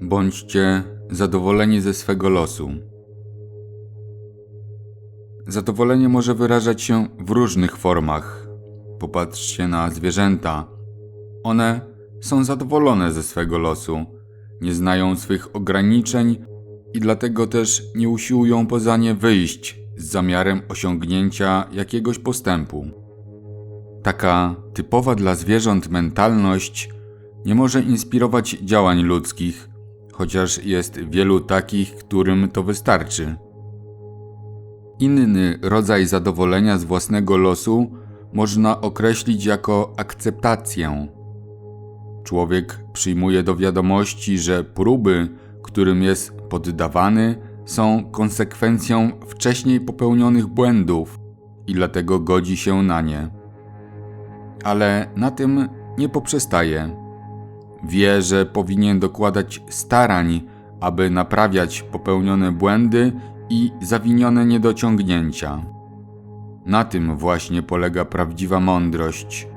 Bądźcie zadowoleni ze swego losu. Zadowolenie może wyrażać się w różnych formach. Popatrzcie na zwierzęta. One są zadowolone ze swego losu, nie znają swych ograniczeń i dlatego też nie usiłują poza nie wyjść z zamiarem osiągnięcia jakiegoś postępu. Taka typowa dla zwierząt mentalność nie może inspirować działań ludzkich, chociaż jest wielu takich, którym to wystarczy. Inny rodzaj zadowolenia z własnego losu można określić jako akceptację. Człowiek przyjmuje do wiadomości, że próby, którym jest poddawany, są konsekwencją wcześniej popełnionych błędów i dlatego godzi się na nie. Ale na tym nie poprzestaje. Wie, że powinien dokładać starań, aby naprawiać popełnione błędy i zawinione niedociągnięcia. Na tym właśnie polega prawdziwa mądrość.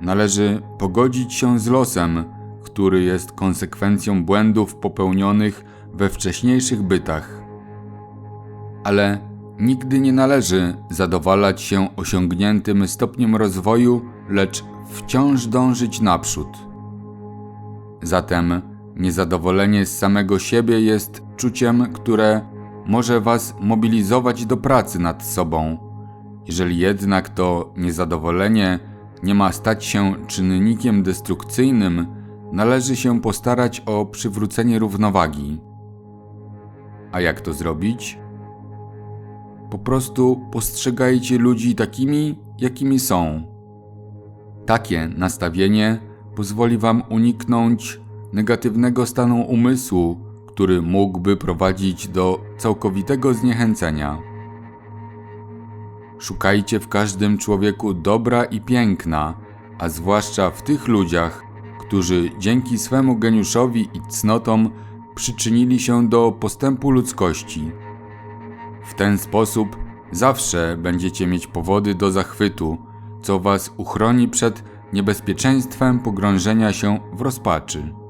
Należy pogodzić się z losem, który jest konsekwencją błędów popełnionych we wcześniejszych bytach. Ale nigdy nie należy zadowalać się osiągniętym stopniem rozwoju, lecz wciąż dążyć naprzód. Zatem niezadowolenie z samego siebie jest czuciem, które może Was mobilizować do pracy nad sobą. Jeżeli jednak to niezadowolenie nie ma stać się czynnikiem destrukcyjnym, należy się postarać o przywrócenie równowagi. A jak to zrobić? Po prostu postrzegajcie ludzi takimi, jakimi są. Takie nastawienie pozwoli Wam uniknąć negatywnego stanu umysłu, który mógłby prowadzić do całkowitego zniechęcenia. Szukajcie w każdym człowieku dobra i piękna, a zwłaszcza w tych ludziach, którzy dzięki swemu geniuszowi i cnotom przyczynili się do postępu ludzkości. W ten sposób zawsze będziecie mieć powody do zachwytu, co was uchroni przed niebezpieczeństwem pogrążenia się w rozpaczy.